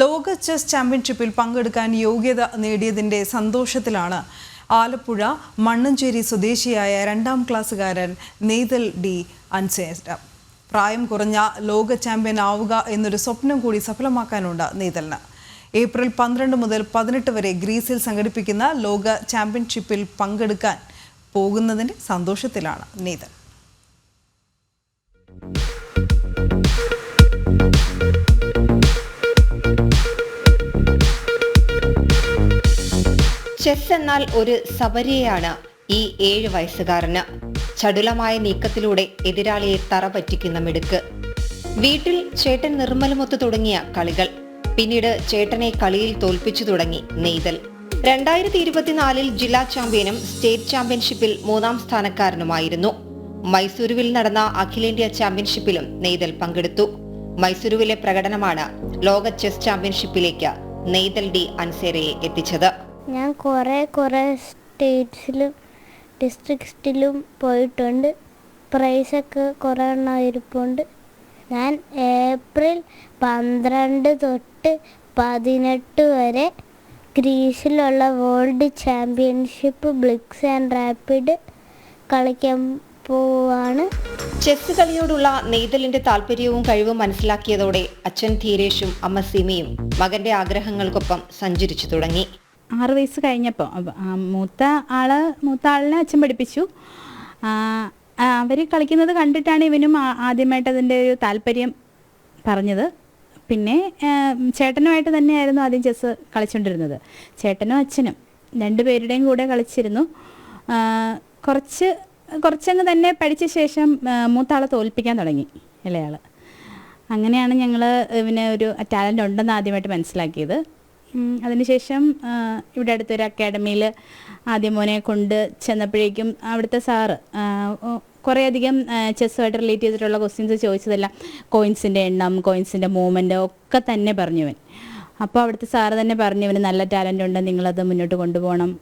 ലോക ചെസ് ചാമ്പ്യൻഷിപ്പിൽ പങ്കെടുക്കാൻ യോഗ്യത നേടിയതിന്റെ സന്തോഷത്തിലാണ് ആലപ്പുഴ മണ്ണഞ്ചേരി സ്വദേശിയായ രണ്ടാം ക്ലാസ്സുകാരൻ നെയ്തൽ ഡി അൻസേര പ്രായം കുറഞ്ഞ ലോക ചാമ്പ്യൻ ആവുക എന്നൊരു സ്വപ്നം കൂടി സഫലമാക്കാനുണ്ട് നെയ്തലിന്. ഏപ്രിൽ പന്ത്രണ്ട് മുതൽ പതിനെട്ട് വരെ ഗ്രീസിൽ സംഘടിപ്പിക്കുന്ന ലോക ചാമ്പ്യൻഷിപ്പിൽ പങ്കെടുക്കാൻ പോകുന്നതിന്റെ സന്തോഷത്തിലാണ് നെയ്തൽ. ചെസ് എന്നാൽ ഒരു സബരിയാണ് ഈ ഏഴ് വയസ്സുകാരന്. ചടുലമായ നീക്കത്തിലൂടെ എതിരാളിയെ തറ പറ്റിക്കുന്ന മിടുക്ക്. വീട്ടിൽ ചേട്ടൻ നിർമ്മലമൊത്ത് തുടങ്ങിയ കളികൾ. പിന്നീട് ചേട്ടനെ കളിയിൽ തോൽപ്പിച്ചു തുടങ്ങി നെയ്തൽ. രണ്ടായിരത്തി ഇരുപത്തിനാലിൽ ജില്ലാ ചാമ്പ്യനും സ്റ്റേറ്റ് ചാമ്പ്യൻഷിപ്പിൽ മൂന്നാം സ്ഥാനക്കാരനുമായിരുന്നു. മൈസൂരുവിൽ നടന്ന അഖിലേന്ത്യാ ചാമ്പ്യൻഷിപ്പിലും നെയ്തൽ പങ്കെടുത്തു. മൈസൂരുവിലെ പ്രകടനമാണ് ലോക ചെസ് ചാമ്പ്യൻഷിപ്പിലേക്ക് നെയ്തൽ ഡി അൻസേരയെ എത്തിച്ചത്. ഞാൻ കുറേ കുറേ സ്റ്റേറ്റ്സിലും ഡിസ്ട്രിക്റ്റിലും പോയിട്ടുണ്ട്. പ്രൈസൊക്കെ കുറേ എണ്ണം ഇരിപ്പുണ്ട് ഞാൻ ഏപ്രിൽ പന്ത്രണ്ട് തൊട്ട് പതിനെട്ട് വരെ ഗ്രീസിലുള്ള world championship blitz and rapid കളിക്കാൻ പോവാണ്. ചെസ് കളിയോടുള്ള നെയ്തലിന്റെ താല്പര്യവും കഴിവും മനസ്സിലാക്കിയതോടെ അച്ഛൻ ധീരേഷും അമ്മ സിമിയും മകന്റെ ആഗ്രഹങ്ങൾക്കൊപ്പം സഞ്ചരിച്ചു തുടങ്ങി. ആറ് വയസ്സ് കഴിഞ്ഞപ്പോൾ മൂത്ത ആൾ മൂത്ത ആളിനെ അച്ഛൻ പഠിപ്പിച്ചു. അവർ കളിക്കുന്നത് കണ്ടിട്ടാണ് ഇവനും ആദ്യമായിട്ട് അതിന്റെ ഒരു താല്പര്യം പറഞ്ഞത്. പിന്നെ ചേട്ടനുമായിട്ട് തന്നെയായിരുന്നു ആദ്യം ചെസ് കളിച്ചുകൊണ്ടിരുന്നത് ചേട്ടനും അച്ഛനും രണ്ടുപേരുടെയും കൂടെ കളിച്ചിരുന്നു. കുറച്ച് കുറച്ചങ്ങ് തന്നെ പഠിച്ച ശേഷം മൂത്ത മൂത്താളെ തോൽപ്പിക്കാൻ തുടങ്ങി ഇളയാൾ അങ്ങനെയാണ് ഞങ്ങൾ ഇവന് ഒരു ടാലന്റ് ഉണ്ടെന്ന് ആദ്യമായിട്ട് മനസ്സിലാക്കിയത്. അതിനുശേഷം ഇവിടെ അടുത്തൊരു അക്കാഡമിയിൽ ആദ്യം മോനെ കൊണ്ട് ചെന്നപ്പോഴേക്കും അവിടുത്തെ സാറ് കുറേയധികം ചെസ്സുമായിട്ട് റിലേറ്റ് ചെയ്തിട്ടുള്ള ക്വസ്റ്റ്യൻസ് ചോദിച്ചതെല്ലാം കോയിൻസിന്റെ എണ്ണം കോയിൻസിന്റെ മൂവ്മെന്റ് ഒക്കെ തന്നെ പറഞ്ഞുവൻ. അപ്പോൾ അവിടുത്തെ സാറ് തന്നെ പറഞ്ഞു ഇവന് നല്ല ടാലന്റ് ഉണ്ട് നിങ്ങളത് മുന്നോട്ട് കൊണ്ടുപോകണം.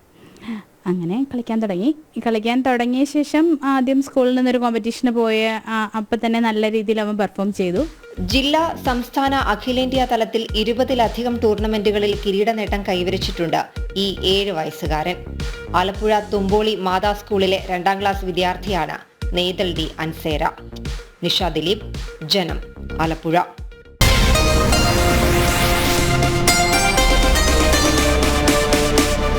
അങ്ങനെ കളിക്കാൻ തുടങ്ങി. കളിക്കാൻ തുടങ്ങിയ ശേഷം ആദ്യം സ്കൂളിൽ നിന്നൊരു കോമ്പറ്റീഷന് പോയ അപ്പൊ തന്നെ നല്ല രീതിയിൽ അവൻ പെർഫോം ചെയ്തു. ജില്ലാ സംസ്ഥാന അഖിലേന്ത്യാ തലത്തിൽ ഇരുപതിലധികം ടൂർണമെന്റുകളിൽ കിരീട നേട്ടം കൈവരിച്ചിട്ടുണ്ട് ഈ ഏഴ് വയസ്സുകാരൻ. ആലപ്പുഴ തുമ്പോളി മാതാ സ്കൂളിലെ രണ്ടാം ക്ലാസ് വിദ്യാർത്ഥിയാണ് നെയ്തൽ ഡി അൻസേര. നിഷ ദിലീപ് ജനം ആലപ്പുഴ.